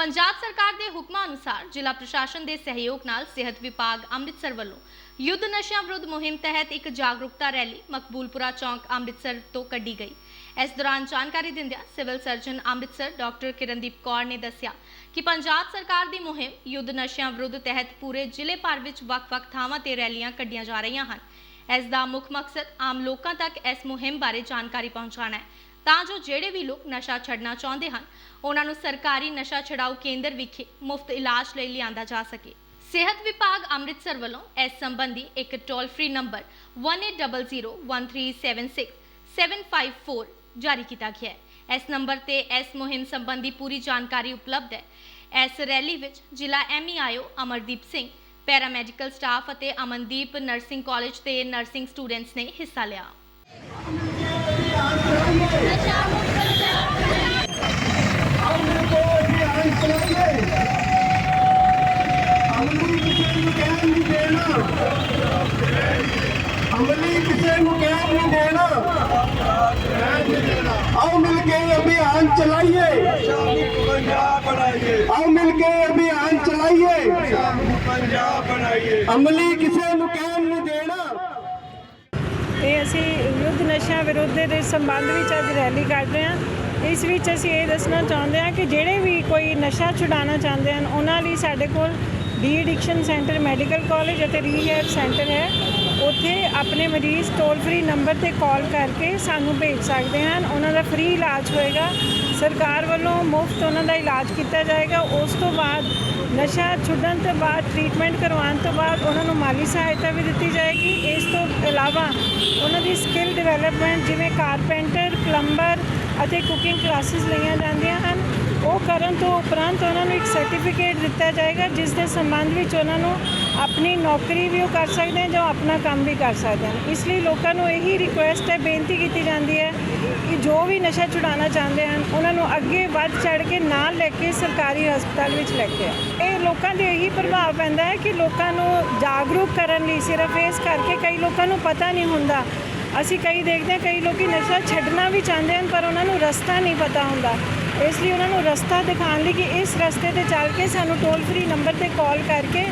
ਪੰਜਾਬ ਸਰਕਾਰ ਦੇ ਹੁਕਮਾਂ ਅਨੁਸਾਰ ਜ਼ਿਲ੍ਹਾ ਪ੍ਰਸ਼ਾਸਨ ਦੇ ਸਹਿਯੋਗ ਨਾਲ ਸਿਹਤ ਵਿਭਾਗ ਅੰਮ੍ਰਿਤਸਰ ਵੱਲੋਂ ਯੁੱਧ ਨਸ਼ਿਆਂ ਵਿਰੁੱਧ ਮੁਹਿੰਮ ਤਹਿਤ ਇੱਕ ਜਾਗਰੂਕਤਾ ਰੈਲੀ ਮਕਬੂਲਪੁਰਾ ਚੌਂਕ ਅੰਮ੍ਰਿਤਸਰ ਤੋਂ ਕੱਢੀ ਗਈ। ਇਸ ਦੌਰਾਨ ਜਾਣਕਾਰੀ ਦਿੰਦਿਆਂ civil surgeon Amritsar doctor Kirandeep Kaur ਨੇ ਦੱਸਿਆ ਕਿ ਪੰਜਾਬ ਸਰਕਾਰ ਦੀ ਮੁਹਿੰਮ ਯੁੱਧ ਨਸ਼ਿਆਂ ਵਿਰੁੱਧ ਤਹਿਤ ਪੂਰੇ ਜ਼ਿਲ੍ਹੇ ਭਰ ਵਿੱਚ ਵੱਖ-ਵੱਖ ਥਾਵਾਂ ਤੇ ਰੈਲੀਆਂ ਕੱਢੀਆਂ ਜਾ ਰਹੀਆਂ ਹਨ। ਇਸ ਦਾ ਮੁੱਖ ਮਕਸਦ ਆਮ ਲੋਕਾਂ ਤੱਕ ਇਸ ਮੁਹਿੰਮ ਬਾਰੇ ਜਾਣਕਾਰੀ ਪਹੁੰਚਾਉਣਾ ਹੈ। ਤਾਂ ਜੋ ਜਿਹੜੇ ਵੀ ਲੋਕ ਨਸ਼ਾ ਛੱਡਣਾ ਚਾਹੁੰਦੇ ਹਨ, ਉਹਨਾਂ ਨੂੰ ਸਰਕਾਰੀ ਨਸ਼ਾ ਛਡਾਊ ਕੇਂਦਰ ਵਿਖੇ ਮੁਫਤ ਇਲਾਜ ਲਈ ਲਿਆਂਦਾ ਜਾ ਸਕੇ। ਸਿਹਤ ਵਿਭਾਗ ਅੰਮ੍ਰਿਤਸਰ ਵੱਲੋਂ ਇਸ ਸੰਬੰਧੀ ਇੱਕ ਟੋਲ ਫ੍ਰੀ ਨੰਬਰ 18001376 ਜਾਰੀ ਕੀਤਾ ਗਿਆ ਹੈ। ਇਸ ਨੰਬਰ ਤੇ ਇਸ ਮੁਹਿੰਮ ਸੰਬੰਧੀ ਪੂਰੀ ਜਾਣਕਾਰੀ ਉਪਲਬਧ ਹੈ। ਇਸ ਰੈਲੀ ਵਿੱਚ ਜ਼ਿਲ੍ਹਾ MEIO Amardeep Singh para medical staff ਅਤੇ ਅਮਨਦੀਪ ਨਰਸਿੰਗ ਕਾਲਜ ਦੇ ਨਰਸਿੰਗ ਸਟੂਡੈਂਟਸ ਨੇ ਹਿੱਸਾ ਲਿਆ। ਅਮਲੀ ਕਿਸੇ ਨੂੰ ਕਹਿ ਨਹੀਂ ਦੇਣਾ ਆਓ ਮਿਲ ਕੇ ਅਭਿਆਨ ਚਲਾਈਏ ਪੰਜਾਬ ਬਣਾਈਏ ਆਓ ਮਿਲ ਕੇ ਇਹ ਅਸੀਂ ਯੁੱਧ ਨਸ਼ਿਆਂ ਵਿਰੁੱਧ ਦੇ ਸੰਬੰਧ ਵਿੱਚ ਅੱਜ ਰੈਲੀ ਕੱਢ ਰਹੇ ਹਾਂ। ਇਸ ਵਿੱਚ ਅਸੀਂ ਇਹ ਦੱਸਣਾ ਚਾਹੁੰਦੇ ਹਾਂ ਕਿ ਜਿਹੜੇ ਵੀ ਕੋਈ ਨਸ਼ਾ ਛੁਡਾਉਣਾ ਚਾਹੁੰਦੇ ਹਨ, ਉਹਨਾਂ ਲਈ ਸਾਡੇ ਕੋਲ de addiction centre, medical college ਅਤੇ ਰੀਹੈਬ ਸੈਂਟਰ ਹੈ। ਉੱਥੇ ਆਪਣੇ ਮਰੀਜ਼ ਟੋਲ ਫ੍ਰੀ ਨੰਬਰ ਤੇ ਕਾਲ ਕਰਕੇ ਸਾਨੂੰ ਭੇਜ ਸਕਦੇ ਹਨ। ਉਹਨਾਂ ਦਾ ਫ੍ਰੀ ਇਲਾਜ ਹੋਏਗਾ। ਸਰਕਾਰ ਵੱਲੋਂ ਮੁਫਤ ਉਹਨਾਂ ਦਾ ਇਲਾਜ ਕੀਤਾ ਜਾਏਗਾ। ਉਸ ਤੋਂ ਬਾਅਦ ਨਸ਼ਾ ਛੁੱਟਣ ਤੋਂ ਬਾਅਦ ਟ੍ਰੀਟਮੈਂਟ ਕਰਵਾਉਣ ਤੋਂ ਬਾਅਦ ਉਹਨਾਂ ਨੂੰ ਮਾਲੀ ਸਹਾਇਤਾ ਵੀ ਦਿੱਤੀ ਜਾਏਗੀ। ਇਸ ਤੋਂ ਇਲਾਵਾ ਉਹਨਾਂ ਦੀ ਸਕਿੱਲ ਡਿਵੈਲਪਮੈਂਟ ਜਿਵੇਂ ਕਾਰਪੈਂਟਰ ਪਲੰਬਰ ਅਤੇ ਕੁਕਿੰਗ ਕਲਾਸਿਸ ਲਈਆਂ ਜਾਂਦੀਆਂ ਹਨ। ਉਹ ਕਰਨ ਤੋਂ ਉਪਰੰਤ ਉਹਨਾਂ ਨੂੰ ਇੱਕ ਸਰਟੀਫਿਕੇਟ ਦਿੱਤਾ ਜਾਏਗਾ, ਜਿਸ ਦੇ ਸੰਬੰਧ ਵਿੱਚ ਉਹਨਾਂ ਨੂੰ ਆਪਣੀ ਨੌਕਰੀ ਵੀ ਉਹ ਕਰ ਸਕਦੇ ਹਨ ਜਾਂ ਆਪਣਾ ਕੰਮ ਵੀ ਕਰ ਸਕਦੇ ਹਨ। ਇਸ ਲਈ ਲੋਕਾਂ ਨੂੰ ਇਹੀ ਰਿਕੁਐਸਟ ਹੈ, ਬੇਨਤੀ ਕੀਤੀ ਜਾਂਦੀ ਹੈ ਕਿ ਜੋ ਵੀ ਨਸ਼ਾ ਛੁਡਾਉਣਾ ਚਾਹੁੰਦੇ ਹਨ, ਉਹਨਾਂ ਨੂੰ ਅੱਗੇ ਵੱਧ ਚੜ ਕੇ ਨਾਲ ਲੈ ਕੇ ਸਰਕਾਰੀ ਹਸਪਤਾਲ ਵਿੱਚ ਲੈ ਕੇ ਇਹ ਲੋਕਾਂ ਦੇ ਇਹੀ ਪ੍ਰਭਾਵ ਪੈਂਦਾ ਹੈ ਕਿ ਲੋਕਾਂ ਨੂੰ ਜਾਗਰੂਕ ਕਰਨ ਲਈ ਸਿਰਫ ਇਸ ਕਰਕੇ ਕਈ ਲੋਕਾਂ ਨੂੰ ਪਤਾ ਨਹੀਂ ਹੁੰਦਾ। ਅਸੀਂ ਕਈ ਦੇਖਦੇ ਹਾਂ, ਕਈ ਲੋਕੀ ਨਸ਼ਾ ਛੱਡਣਾ ਵੀ ਚਾਹੁੰਦੇ ਹਨ, ਪਰ ਉਹਨਾਂ ਨੂੰ ਰਸਤਾ ਨਹੀਂ ਪਤਾ ਹੁੰਦਾ। ਇਸ ਲਈ ਉਹਨਾਂ ਨੂੰ ਰਸਤਾ ਦਿਖਾਉਣ ਲਈ ਕਿ ਇਸ ਰਸਤੇ ਤੇ ਚੱਲ ਕੇ ਸਾਨੂੰ ਟੋਲ ਫ੍ਰੀ ਨੰਬਰ ਤੇ ਕਾਲ ਕਰਕੇ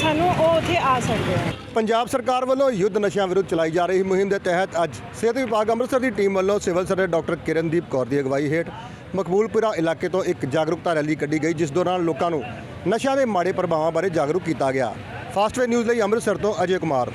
ਸਾਨੂੰ ਉਹ ਉੱਥੇ ਆ ਸਕਦੇ ਆ। ਪੰਜਾਬ ਸਰਕਾਰ ਵੱਲੋਂ ਯੁੱਧ ਨਸ਼ਿਆਂ ਵਿਰੁੱਧ ਚਲਾਈ ਜਾ ਰਹੀ ਮੁਹਿੰਮ ਦੇ ਤਹਿਤ ਅੱਜ ਸਿਹਤ ਵਿਭਾਗ ਅੰਮ੍ਰਿਤਸਰ ਦੀ ਟੀਮ ਵੱਲੋਂ civil surgeon doctor Kirandeep Kaur ਦੀ ਅਗਵਾਈ ਹੇਠ ਮਕਬੂਲਪੁਰਾ ਇਲਾਕੇ ਤੋਂ ਇੱਕ ਜਾਗਰੂਕਤਾ ਰੈਲੀ ਕੱਢੀ ਗਈ, ਜਿਸ ਦੌਰਾਨ ਲੋਕਾਂ ਨੂੰ ਨਸ਼ਿਆਂ ਦੇ ਮਾੜੇ ਪ੍ਰਭਾਵਾਂ ਬਾਰੇ ਜਾਗਰੂਕ ਕੀਤਾ ਗਿਆ। ਫਾਸਟਵੇ ਨਿਊਜ਼ ਲਈ ਅੰਮ੍ਰਿਤਸਰ ਤੋਂ ਅਜੇ ਕੁਮਾਰ।